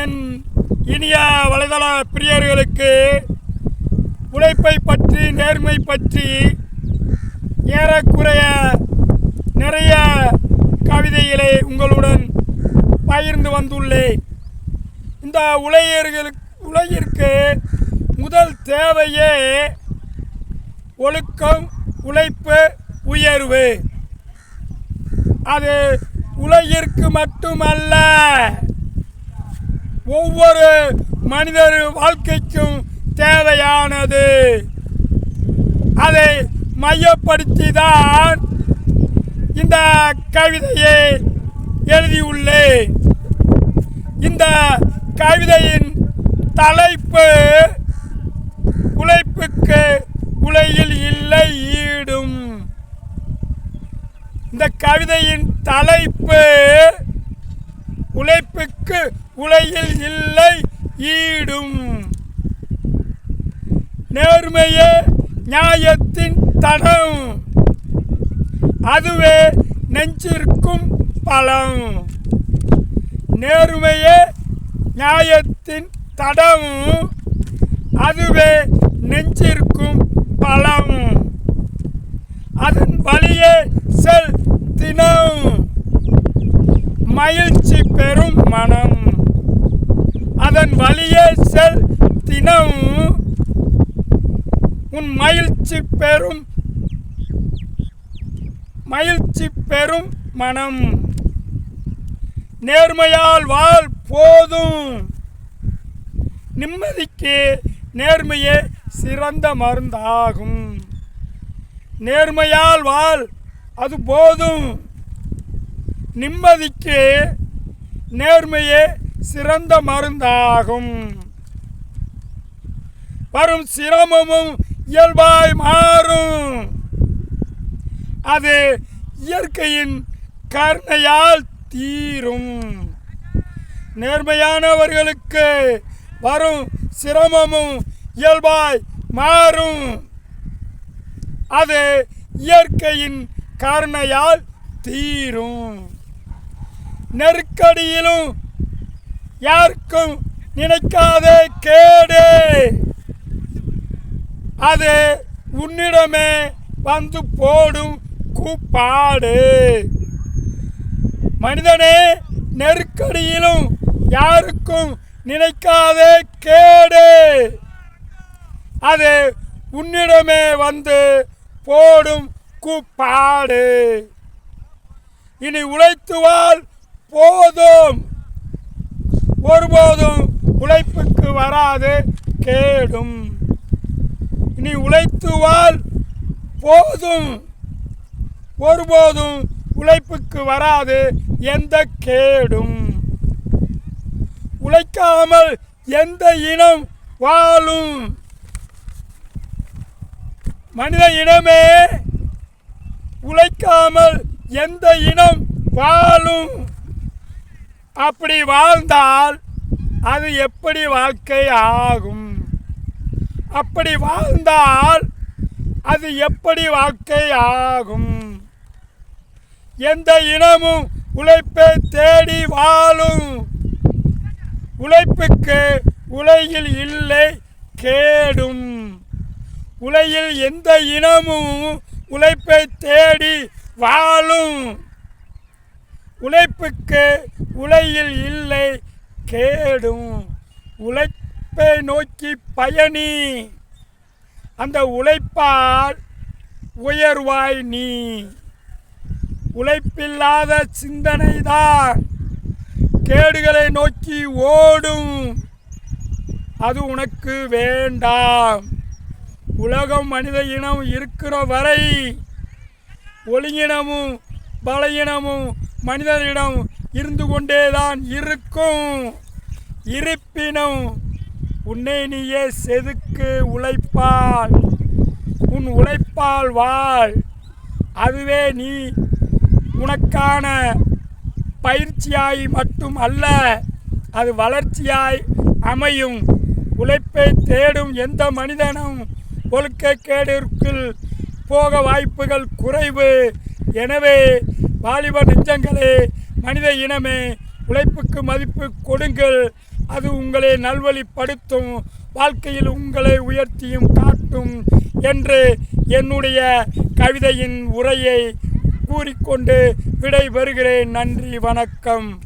என் இனிய வலைதள பிரியர்களுக்கு உழைப்பை பற்றி நேர்மை பற்றி ஏறக்குறைய நிறைய கவிதைகளை உங்களுடன் பகிர்ந்து வந்துள்ளேன். இந்த உலகியர்களுக்கு உலகிற்கு முதல் தேவையே ஒழுக்கம் உழைப்பு உயர்வு. அது உலகிற்கு மட்டுமல்ல ஒவ்வொரு மனிதர் வாழ்க்கைக்கும் தேவையானது. அதை மையப்படுத்தி தான் இந்த கவிதையை எழுதியுள்ளேன். இந்த கவிதையின் தலைப்பு உழைப்புக்கு உலகில் இல்லை ஈடும். இந்த கவிதையின் தலைப்பு உலகில் இல்லை ஈடும். நேர்மையே நியாயத்தின் தடம். அதுவே நெஞ்சிற்கும் பலம். நேர்மையே நியாயத்தின் தடம். அதுவே நெஞ்சிற்கும் பலம். அதன் வழியே செல் தினம். மகிழ்ச்சி பெறும் மனம். அதன் வழியே செல் தினம் உன் மகிழ்ச்சி பெறும். மகிழ்ச்சி பெறும் மனம். நேர்மையால் வாழ் போதும். நிம்மதிக்கு நேர்மையே சிறந்த மருந்தாகும். நேர்மையால் வாழ் அது போதும். நிம்மதிக்கு நேர்மையே சிறந்த மருந்தாகும். வரும் சிரமமும் இயல்பாய் மாறும். அது இயற்கையின் கருணையால் தீரும். நேர்மையானவர்களுக்கு வரும் சிரமமும் இயல்பாய் மாறும். அது இயற்கையின் கருணையால் தீரும். நெருக்கடியிலும் யாருக்கும் நினைக்காதே கேடு. அது உன்னிடமே வந்து போடும் கூப்பாடு. மனிதனே நெருக்கடியிலும் யாருக்கும் நினைக்காதே கேடு. அது உன்னிடமே வந்து போடும் கூப்பாடு. இனி உழைத்துவால் போதும். ஒருபோதும் உழைப்புக்கு வராது கேடும். இனி உழைத்துவால் போதும். ஒருபோதும் உழைப்புக்கு வராது எந்த கேடும். உழைக்காமல் எந்த இனம் வாழும். மனித இனமே உழைக்காமல் எந்த இனம் வாழும். அப்படி வாழ்ந்தால் அது எப்படி வாழ்க்கை ஆகும்? அப்படி வாழ்ந்தால் அது எப்படி வாழ்க்கை ஆகும்? எந்த இனமும் உழைப்பை தேடி வாழும். உழைப்புக்கு உலகில் இல்லை கேடும். உலகில் எந்த இனமும் உழைப்பை தேடி வாழும். உழைப்புக்கு உலையில் இல்லை கேடும். உழைப்பை நோக்கி பயணி. அந்த உழைப்பால் உயர்வாய் நீ. உழைப்பில்லாத சிந்தனைதான். கேடுகளை நோக்கி ஓடும். அது உனக்கு வேண்டாம். உலகம் மனித இனம் இருக்கிற வரை ஒளியினமும் பலையினமும் மனிதனிடம் இருந்து கொண்டேதான் இருக்கும். இருப்பினும் உன்னை நீயே செதுக்கு உழைப்பால் உன் உழைப்பால் வாழ். அதுவே நீ உனக்கான பயிற்சியாய் மட்டும் அல்ல அது வளர்ச்சியாய் அமையும். உழைப்பை தேடும் எந்த மனிதனும் ஒழுக்கக்கேடிற்குள் போக வாய்ப்புகள் குறைவு. எனவே வாலிப நெஞ்சங்களே மனித இனமே உழைப்புக்கு மதிப்பு கொடுங்கள். அது உங்களை நல்வழிப்படுத்தும். வாழ்க்கையில் உங்களை உயர்த்தியும் காட்டும் என்று என்னுடைய கவிதையின் உரையை கூறிக்கொண்டு விடைபெறுகிறேன். நன்றி வணக்கம்.